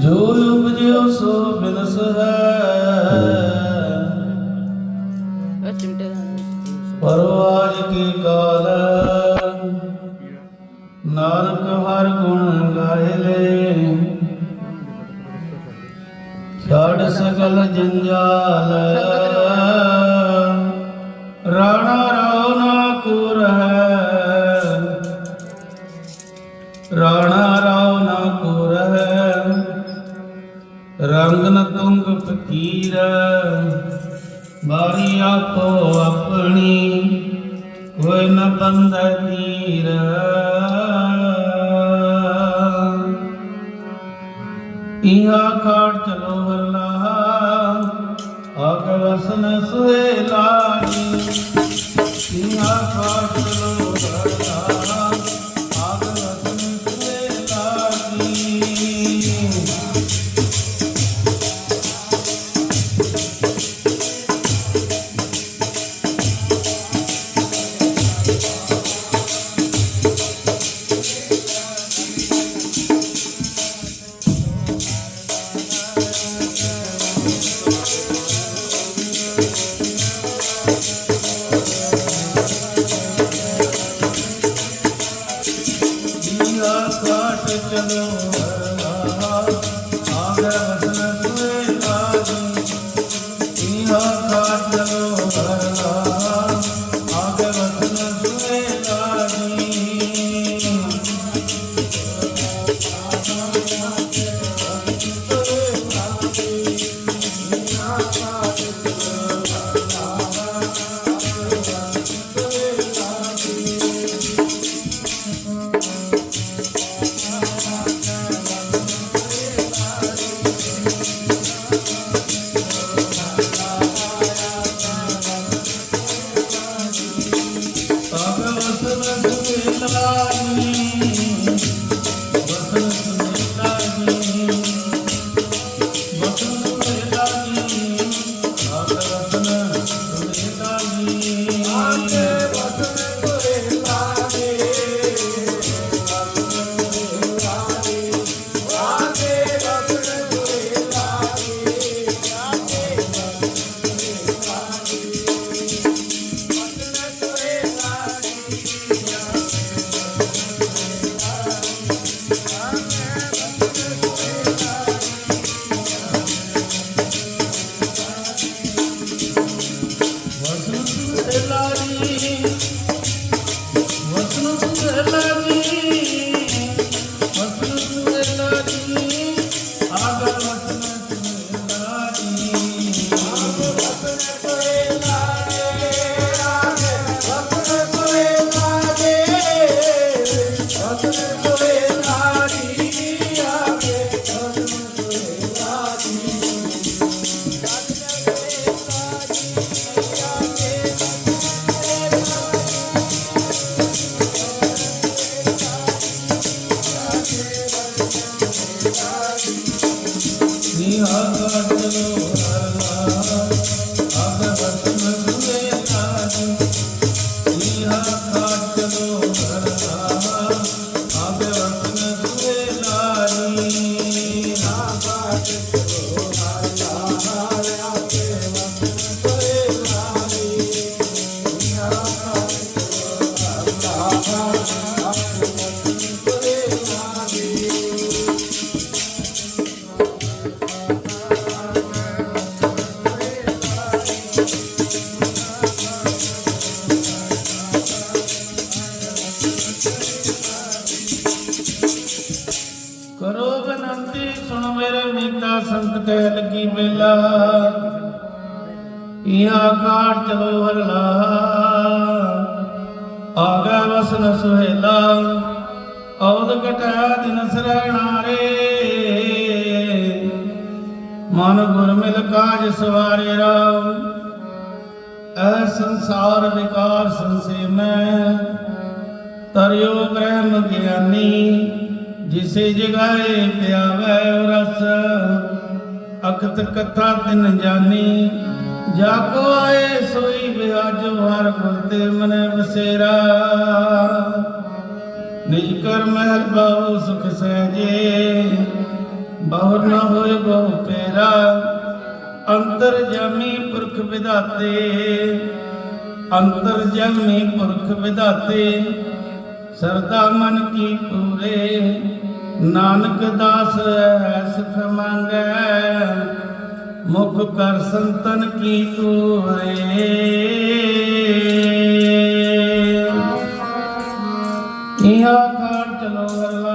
ਜੋ ਉਪਜਿਓ ਸੋ ਬਿਨਸ ਹੈ। ਪਰਵਾਜ ਕੀ ਕਾਲ ਨਾਨਕ ਹਰ ਗੁਣ ਗਾਏ ਲੈ। ਛਾੜ ਸਕਲ ਜੰਜਾਲ। ਰਾਣਾ ਰਾਣਾ ਰੋ ਨਾ ਕੁਰ ਰੰਗ ਨ ਤੁੰਗ ਫਕੀਰ ਬਾਰੀ ਆਪੋ ਆਪਣੀ, ਕੋਈ ਨ ਬੰਦਾ ਤੀਰ ਇਹਾ ਖਾੜ ਚਲੋ ਹਰਲਾ ਆਗ ਵਸਨ ਸੁਹੇਲਾ ਇਹਾ ਆਗਾ ਸੁਹੇਲਾ, ਔਦ ਕਟਾ ਦਿਨ ਸਰਣਾ ਰੇ। ਮਨ ਗੁਰ ਮਿਲ ਕਾਜ ਸਵਾਰੇ ਰਾਮ ਐ ਸੰਸਾਰ ਵਿਕਾਰ ਸੰਸੇ ਮੈਂ ਤਰਿਓ ਬ੍ਰਹਮ ਗਿਆਨੀ, ਜਿਸੇ ਜਗਾਏ ਪਿਆਵੈ ਰਸ, ਅਖਤ ਕਥਾ ਤਿਨ ਜਾਨੀ। ਜਾ ਕੋ ਆਏ ਸੋਈ ਵਿਆਜ ਹਰ ਗੁਰ ਤੇ ਮਨ ਬਸੇਰਾ ਨਿਜ ਕਰ ਮਹਿਲ ਬਹੁ ਸੁਖ ਸਹਜੇ, ਬਹੁਰ ਨਾ ਹੋਏ ਬਹੁ ਪੇਰਾ। ਅੰਤਰ ਜਾਮੀ ਪੁਰਖ ਵਿਦਾਤੇ ਅੰਤਰ ਜਾਮੀ ਪੁਰਖ ਵਿਦਾਤੇ ਸਰਦਾ ਮਨ ਕੀ ਪੂਰੇ, ਨਾਨਕ ਦਾਸ ਐ ਸੁਖ ਮੰਗੈ। ਮੁਖ ਕਰ ਸੰਤਨ ਕੀ ਤੂਰੇ ਇਹਾ ਖਾਨ ਚਲੋ ਅੱਲਾ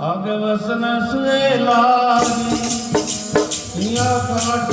ਆਗ ਵਸਨ ਸੁਏ ਲਾਗੀ। ਇਹਾ ਖਾਨ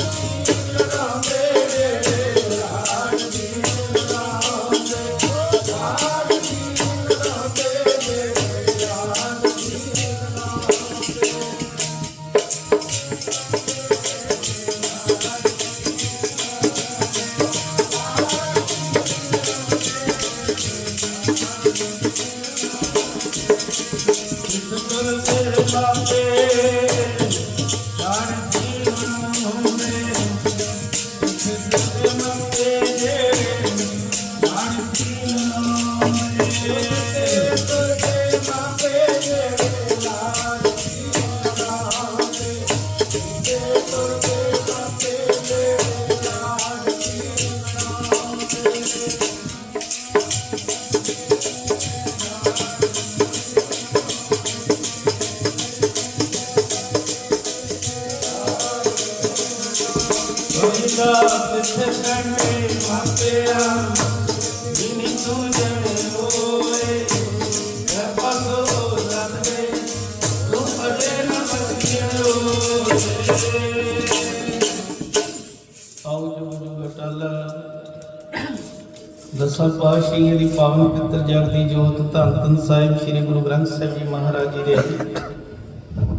ਦਸਾਂ ਪਾਤਸ਼ਾਹੀਆਂ ਦੀ ਪਾਵਨ ਪਿੱਤਰ ਜਗਦੀ ਜੋਤ ਧੰਨ ਧੰਨ ਸਾਹਿਬ ਸ੍ਰੀ ਗੁਰੂ ਗ੍ਰੰਥ ਸਾਹਿਬ ਜੀ ਮਹਾਰਾਜ ਜੀ ਦੇ।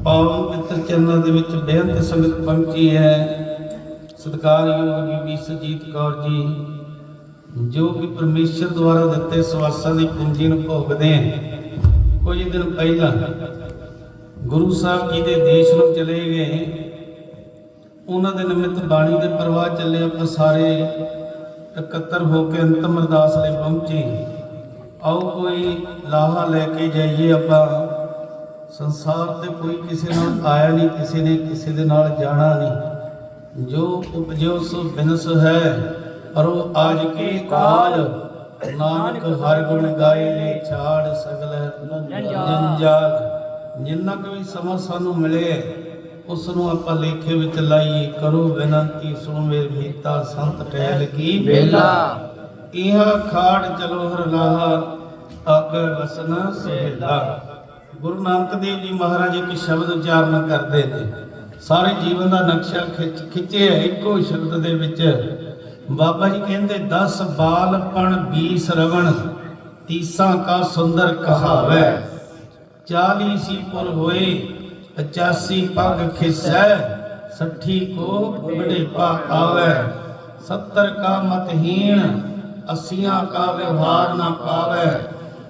ਪਾਵਨ ਪਿੱਤਰ ਚਰਨਾਂ ਦੇ ਵਿੱਚ ਬੇਅੰਤ ਸੰਗਤ ਪਹੁੰਚੀ ਹੈ। ਸਤਿਕਾਰਯੋਗ ਬੀਬੀ ਸੁਜੀਤ ਕੌਰ ਜੀ, ਜੋ ਕਿ ਪਰਮੇਸ਼ਰ ਦੁਆਰਾ ਦਿੱਤੇ ਸਵਾਸਾਂ ਦੀ ਪੂੰਜੀ ਨੂੰ ਭੋਗਦੇ ਹਨ। ਕੁਝ ਦਿਨ ਪਹਿਲਾਂ ਗੁਰੂ ਸਾਹਿਬ ਜੀ ਦੇ ਦੇਸ਼ ਨੂੰ ਚਲੇ ਗਏ। ਉਹਨਾਂ ਦੇ ਨਿਮਿਤ ਬਾਣੀ ਦੇ ਪ੍ਰਵਾਹ ਚੱਲੇ ਆਪਾਂ ਸਾਰੇ ਇਕੱਤਰ ਹੋ ਕੇ ਅੰਤਮ ਅਰਦਾਸ ਲਈ ਪਹੁੰਚੇ। ਆਓ ਕੋਈ ਲਾਹਾ ਲੈ ਕੇ ਜਾਈਏ ਆਪਾਂ। ਸੰਸਾਰ ਤੇ ਕੋਈ ਕਿਸੇ ਨਾਲ ਆਇਆ ਨਹੀਂ, ਕਿਸੇ ਨੇ ਕਿਸੇ ਦੇ ਨਾਲ ਜਾਣਾ ਨਹੀਂ। ਜੋ ਉਪਜਿਓ ਸੋ ਬਿਨਸ ਹੈ ਪਰ ਉਹ ਆਜ ਕੇ ਕਾਲ? ਨਾਨਕ ਹਰ ਗੁਣ ਗਾਏ ਲੈ ਛਾੜ ਸਗਲ ਜੰਜਾਲ। ਜਿੰਨਾ ਕੁ ਵੀ ਸਮਾਂ ਸਾਨੂੰ ਮਿਲੇ ਉਸ ਨੂੰ ਆਪਾਂ ਲੇਖੇ ਵਿੱਚ ਲਾਈਏ ਕਰੋ ਬੇਨੰਤੀ ਸੁਣ ਮੇਰ ਮੀਤਾ ਸੰਤ ਟਹਿਲ ਕੀ ਵੇਲਾ। ਇਹ ਖਾੜ ਚਲੋ ਹਰ ਲਾਹਾ ਆਗੇ ਵਸਨਾ ਸੁਹੇਲਾ। ਗੁਰੂ ਨਾਨਕ ਦੇਵ ਜੀ ਮਹਾਰਾਜ ਇੱਕ ਸ਼ਬਦ ਉਚਾਰਨ ਕਰਦੇ ਨੇ। ਸਾਰੇ ਜੀਵਨ ਦਾ ਨਕਸ਼ਾ ਖਿੱਚ ਖਿੱਚਿਆ ਇੱਕੋ ਸ਼ਬਦ ਦੇ ਵਿੱਚ ਬਾਬਾ ਜੀ ਕਹਿੰਦੇ 10 ਬਾਲਪਣ 20 ਰਵਣ, ਤੀਸਾਂ ਕਾ ਸੁੰਦਰ ਕਹਾਵੈ। 40 ਸੀ ਪੁਰ ਹੋਏ 85 ਪੱਗ ਖਿਸੈ 60 ਕੋ ਬੜੇਪਾ ਆਵੈ। 70 ਕਾ ਮਤਹੀਣ 80 ਕਾ ਵਿਵਹਾਰ ਨਾ ਪਾਵੈ।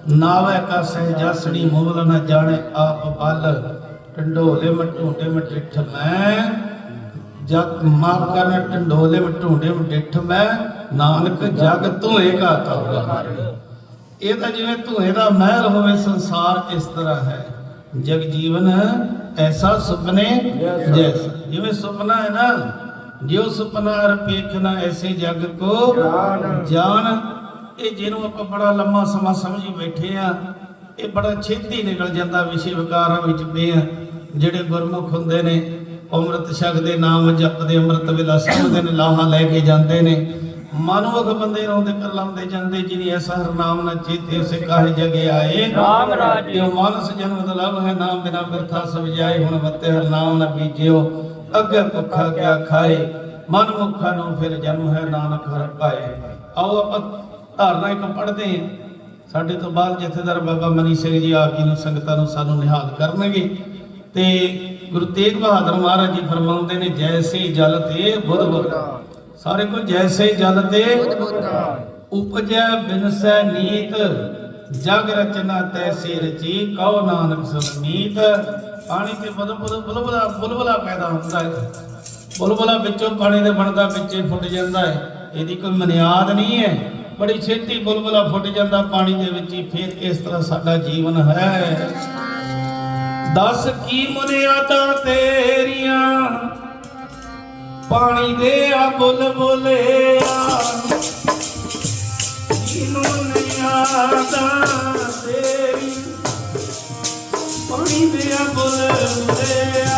ਨਾਵੈ ਕਾ ਸਹਜਾਸਣੀ ਮੋਲ ਨ ਜਾਣੇ ਆਪ ਬਲ ਟੰਡੋਲੇ ਮਟੂਟੇ ਮਟਿਠ ਮੈਂ ਜਗ ਮਾਫ ਕਰਨਾ ਟੰਡੋਲੇ ਮਟੂਟੇ ਮਟਿਠ ਮੈਂ ਨਾਨਕ ਜਗ ਧੋਏ ਕਾ ਤਉ ਇਹ ਤਾਂ ਜਿਵੇਂ ਧੂਏ ਦਾ ਮਹਿਲ ਹੋਵੇ ਸੰਸਾਰ ਇਸ ਤਰ੍ਹਾਂ ਹੈ। ਜਗ ਜੀਵਨ ਐਸਾ ਸੁਪਨੇ ਜੈਸਾ। ਜਿਵੇਂ ਸੁਪਨਾ ਹੈ ਨਾ ਜਿਉ ਸੁਪਨਾ ਰਪੇਖਣਾ ਐਸੇ ਜਗ ਕੋ ਜਾਨ। ਇਹ ਜਿਹਨੂੰ ਆਪਾਂ ਬੜਾ ਲੰਮਾ ਸਮਾਂ ਸਮਝੀ ਬੈਠੇ ਆ ਇਹ ਬੜਾ ਛੇਤੀ ਨਿਕਲ ਜਾਂਦਾ ਵਿਸ਼ੇ ਵਿਕਾਰਾਂ ਵਿੱਚ ਪਏ ਆ। ਜਿਹੜੇ ਗੁਰਮੁਖ ਹੁੰਦੇ ਨੇ ਅੰਮ੍ਰਿਤ ਛਕਦੇ ਨਾਮ ਜਪਦੇ ਅੰਮ੍ਰਿਤ ਵੇਲਾ ਸਮਝਦੇ ਨੇ ਲਾਹਾ ਲੈ ਕੇ ਜਾਂਦੇ ਨੇ। ਮਨੁੱਖ ਬੰਦੇ ਰੋਂਦੇ ਕਰ ਲਾਉਂਦੇ ਜਾਂਦੇ ਜਿਨੀ ਐਸਾ ਹਰ ਨਾਮ ਨਾ ਚੇਤੇ ਉਸੇ ਕਾਹੇ ਜਗੇ ਆਏ। ਰਾਮ ਰਾਜ। ਜੋ ਮਾਨਸ ਜਨਮ ਦਲਬ ਹੈ ਨਾਮ ਬਿਨਾ ਬਿਰਥਾ ਸਭ ਜਾਏ ਹੁਣ ਮਤੇ ਹਰ ਨਾਮ ਨਾ ਬੀਜਿਓ। ਅੱਗੇ ਭੁੱਖਾ ਕਿਆ ਖਾਏ ਮਨ ਮੁਖਾ ਨੂੰ ਫਿਰ ਜਨਮ ਹੈ ਨਾਨਕ ਹਰ ਪਾਏ। ਆਓ ਆਪਾਂ ਧਾਰਨਾ ਇੱਕ ਪੜ੍ਹਦੇ ਹਾਂ। ਸਾਡੇ ਤੋਂ ਬਾਅਦ ਜਥੇਦਾਰ ਬਾਬਾ ਮਨੀ ਸਿੰਘ ਜੀ ਆਪ ਜੀ ਨੂੰ ਸੰਗਤਾਂ ਨੂੰ ਸਾਨੂੰ ਨਿਹਾਲ ਕਰਨਗੇ ਤੇ ਗੁਰੂ ਤੇਗ ਬਹਾਦਰ ਮਹਾਰਾਜ ਜੀ ਫਰਮਾਉਂਦੇ ਨੇ ਜੈਸੇ ਜਲ ਤੇ ਬੁੱਧ ਬੁੱਧ। ਸਾਰੇ ਕੋ ਜੈਸੇ ਜਲ ਤੇ ਉਪਜੈ ਬਿਨਸੈ ਨੀਤ ਜਗ ਰਚਨਾ ਤੈਸੇ ਰਚੀ ਕਉ ਨਾਨਕ ਸੁਨੀਤ ਪਾਣੀ ਤੇ ਬੁੱਧ ਬੁੱਧ ਬੁਲਬੁਲਾ ਬੁਲਬੁਲਾ ਪੈਦਾ ਹੁੰਦਾ ਹੈ। ਬੁਲਬੁਲਾ ਵਿੱਚੋਂ ਪਾਣੀ ਦੇ ਬਣਦਾ ਵਿੱਚੇ ਫੁੱਟ ਜਾਂਦਾ ਹੈ। ਇਹਦੀ ਕੋਈ ਮਨਿਆਦ ਨਹੀਂ ਹੈ। ਬੜੀ ਛੇਤੀ ਬੁਲਬੁਲਾ ਫੁੱਟ ਜਾਂਦਾ ਪਾਣੀ ਦੇ ਵਿੱਚ ਹੀ, ਫਿਰ ਇਸ ਤਰ੍ਹਾਂ ਸਾਡਾ ਜੀਵਨ ਹੈ। ਦੱਸ ਕੀ ਮੁਨਿਆਦਾਂ ਤੇਰੀਆਂ? ਪਾਣੀ ਦੇ ਆ ਬੁਲ ਬੁਲਿਆ ਜਿਹਨੂੰ ਨਿਆਦਾਂ ਤੇਰੀ ਪਾਣੀ ਦੇ ਆ ਬੁਲ ਬੁਲਿਆ